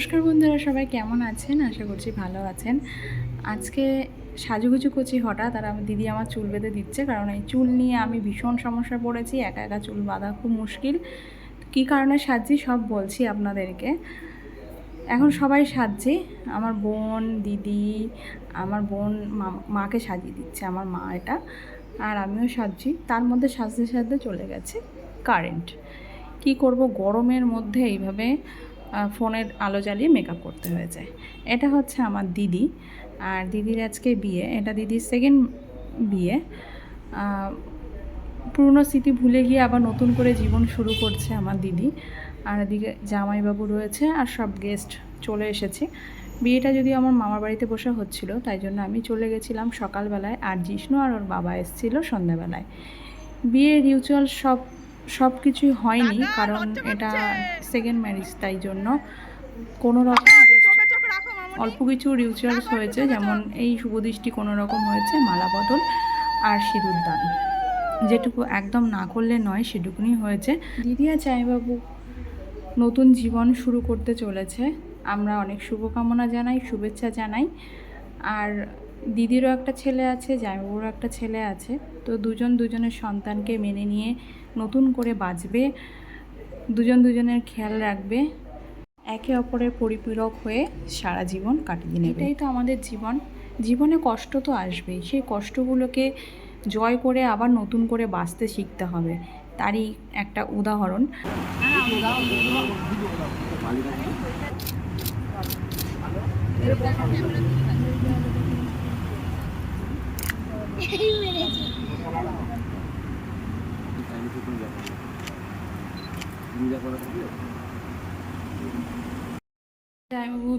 নমস্কার বন্ধুরা, সবাই কেমন আছেন? আশা করছি ভালো আছেন। আজকে সাজুগুজু করছি হঠাৎ, আর আমার দিদি আমার চুল বেঁধে দিচ্ছে, কারণ এই চুল নিয়ে আমি ভীষণ সমস্যায় পড়েছি। একা একা চুল বাঁধা খুব মুশকিল। কী কারণে সাজছি সব বলছি আপনাদেরকে। এখন সবাই সাজছে। আমার বোন, দিদি, আমার বোন মাকে সাজিয়ে দিচ্ছে, আমার মা এটা। আর আমিও সাজছি। তার মধ্যে সাজতে সাজতে চলে গেছে কারেন্ট। কি করব? গরমের মধ্যে এইভাবে ফোনের আলো জ্বালিয়ে মেকআপ করতে হয়েছে এটা হচ্ছে আমার দিদি। আর দিদির আজকে বিয়ে। এটা দিদির সেকেন্ড বিয়ে। পুরনো স্মৃতি ভুলে গিয়ে আবার নতুন করে জীবন শুরু করছে আমার দিদি। আর এদিকে জামাইবাবু রয়েছে আর সব গেস্ট চলে এসেছে। বিয়েটা যদি আমার মামার বাড়িতে বসে হচ্ছিল, তাই জন্য আমি চলে গেছিলাম সকালবেলায়। আর জিষ্ণু আর ওর বাবা এসেছিল সন্ধ্যাবেলায়। বিয়ের রিচুয়াল সব সব কিছুই হয়নি কারণ এটা সেকেন্ড ম্যারেজ তাই জন্য কোনো রকম অল্প কিছু রিচুয়ালস হয়েছে যেমন এই শুভদৃষ্টি কোনো রকম হয়েছে মালা বদল আর সিঁদুর দান। যেটুকু একদম না করলে নয় সেটুকুনি হয়েছে। দিদি আর চাইবাবু নতুন জীবন শুরু করতে চলেছে। আমরা অনেক শুভকামনা জানাই শুভেচ্ছা জানাই। আর দিদিরও একটা ছেলে আছে জামাইবাবুরও একটা ছেলে আছে। তো দুজন দুজনের সন্তানকে মেনে নিয়ে নতুন করে বাঁচবে দুজন দুজনের খেয়াল রাখবে একে অপরের পরিপূরক হয়ে সারা জীবন কাটিয়ে নেবে। এটাই তো আমাদের জীবন। জীবনে কষ্ট তো আসবেই। সেই কষ্টগুলোকে জয় করে আবার নতুন করে বাঁচতে শিখতে হবে। তারই একটা উদাহরণ।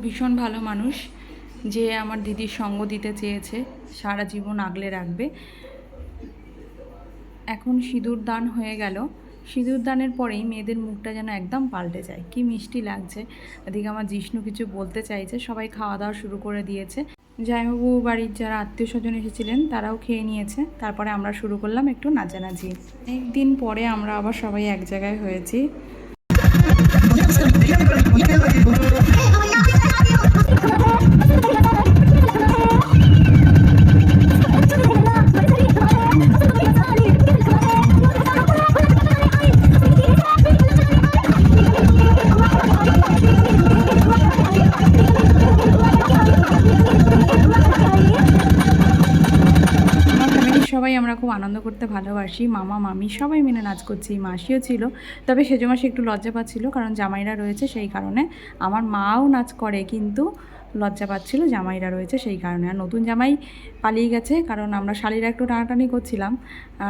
ভীষণ ভালো মানুষ, যে আমার দিদির সঙ্গ দিতে চেয়েছে, সারা জীবন আগলে রাখবে। এখন সিঁদুর দান হয়ে গেল। সিঁদুর দানের পরেই মেয়েদের মুখটা যেন একদম পাল্টে যায়। কি মিষ্টি লাগছে। এদিকে আমার জিষ্ণু কিছু বলতে চাইছে, সবাই খাওয়া দাওয়া শুরু করে দিয়েছে। জামাইবাবু বাড়ির যারা আত্মীয় স্বজন এসেছিলেন, তারাও খেয়ে নিয়েছে। তারপরে আমরা শুরু করলাম একটু নাচানাচি। একদিন পরে আমরা আবার সবাই এক জায়গায় হয়েছি। সবাই আমরা খুব আনন্দ করতে ভালোবাসি। মামা, মামি সবাই মিলে নাচ করছি মাসিও ছিল। তবে সেজো মাসি একটু লজ্জা পাচ্ছিল কারণ জামাইরা রয়েছে সেই কারণে। আমার মাও নাচ করে কিন্তু লজ্জা পাচ্ছিল জামাইরা রয়েছে সেই কারণে। আর নতুন জামাই পালিয়ে গেছে কারণ আমরা শালিরা একটু টানাটানি করছিলাম।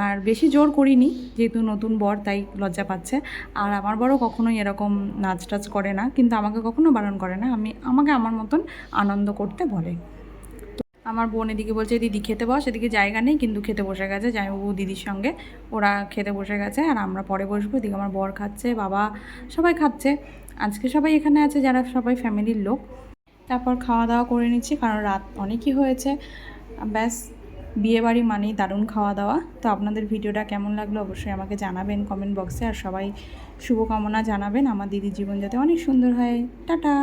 আর বেশি জোর করিনি, যেহেতু নতুন বর তাই লজ্জা পাচ্ছে। আর আমার বড় কখনোই এরকম নাচ টাচ করে না, কিন্তু আমাকে কখনো বারণ করে না। আমি, আমাকে আমার মতন আনন্দ করতে বলে। আমার বোন এদিকে বলছে, দিদি, খেতে বস, এদিকে জায়গা নেই, কিন্তু খেতে বসে গেছে। যাই জামাইবাবু দিদির সঙ্গে, ওরা খেতে বসে গেছে, আর আমরা পরে বসবো। এদিকে আমার বর খাচ্ছে, বাবা সবাই খাচ্ছে। আজকে সবাই এখানে আছে, যারা সবাই ফ্যামিলির লোক। তারপর খাওয়া দাওয়া করে নিচ্ছি, কারণ রাত অনেকই হয়েছে। ব্যাস বিয়ে বাড়ি মানেই দারুণ খাওয়া দাওয়া তো আপনাদের ভিডিওটা কেমন লাগল অবশ্যই আমাকে জানাবেন কমেন্ট বক্সে, আর সবাই শুভকামনা জানাবেন। আমার দিদির জীবন যাতে অনেক সুন্দর হয়। টাটা!